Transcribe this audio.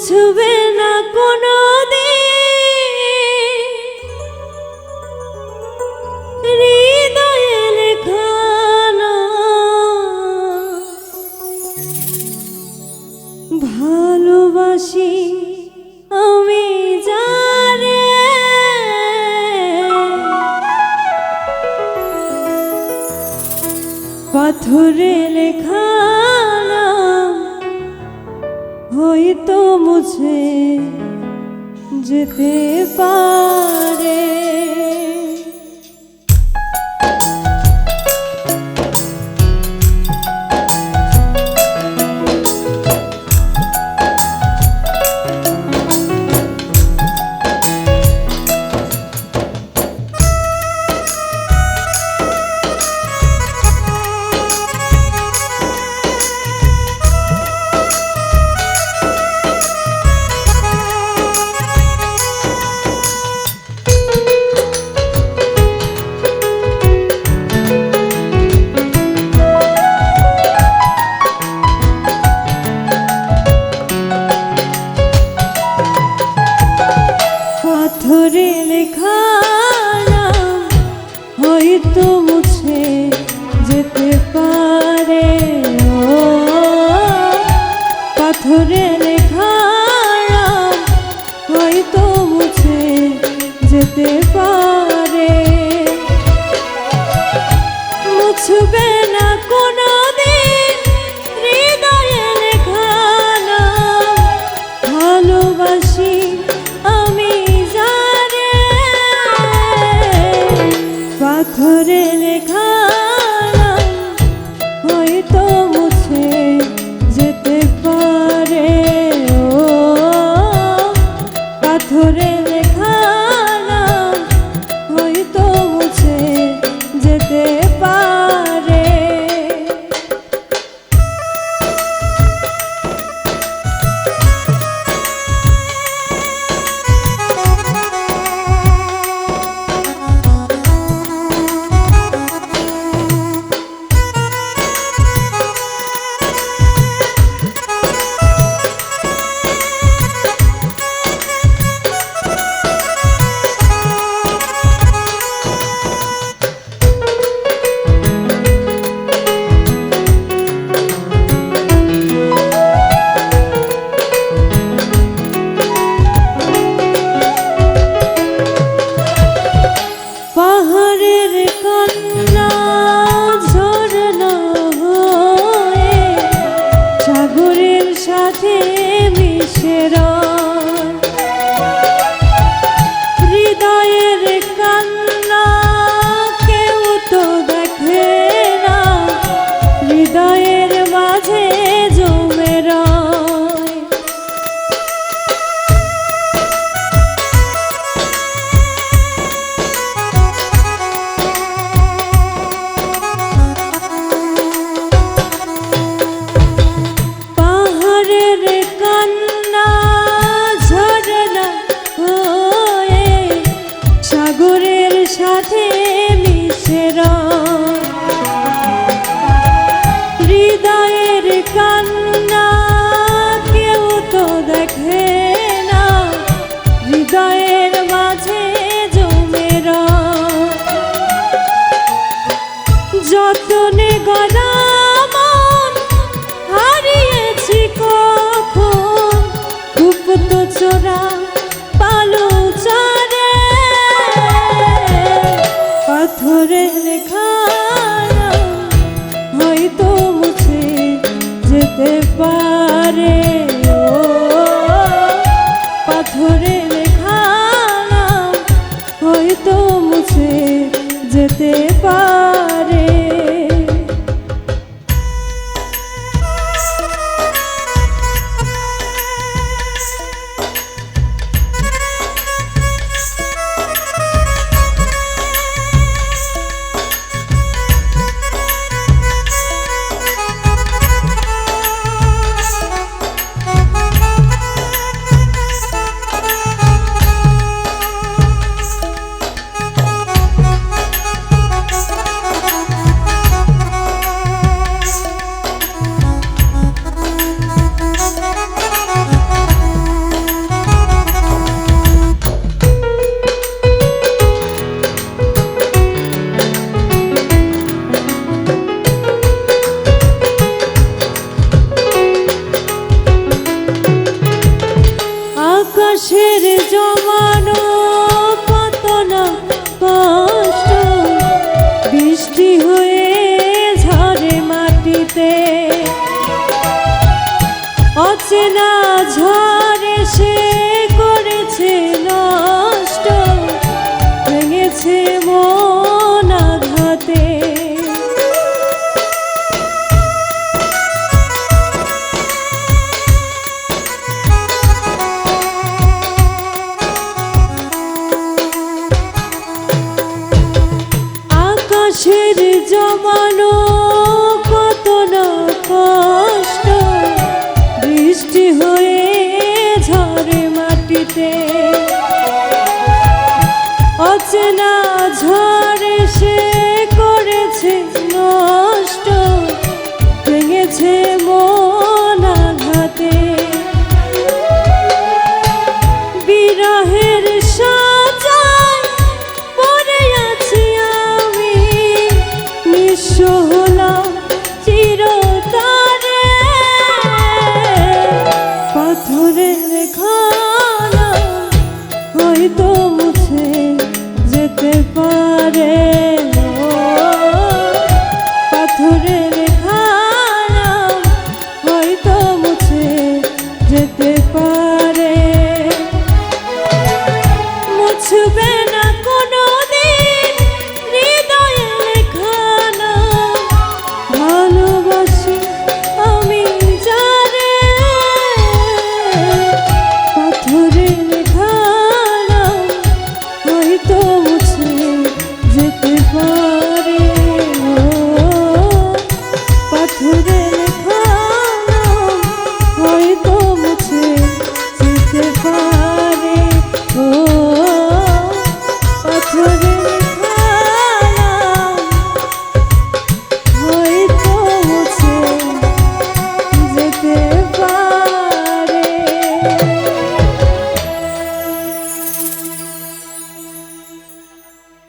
মুছবে না কোনো ভালোবাসি আমি জানে পাথরে লেখা হয়তো মুছে যেতে পারে। হয়তো মুছে যেতে পারে পাথরে লেখা হয়তো মুছে যেতে পারে। মুছবে পাথরে লেখা জমানো কত বৃষ্টি হয়ে মাটিতে। অচেনা সে 修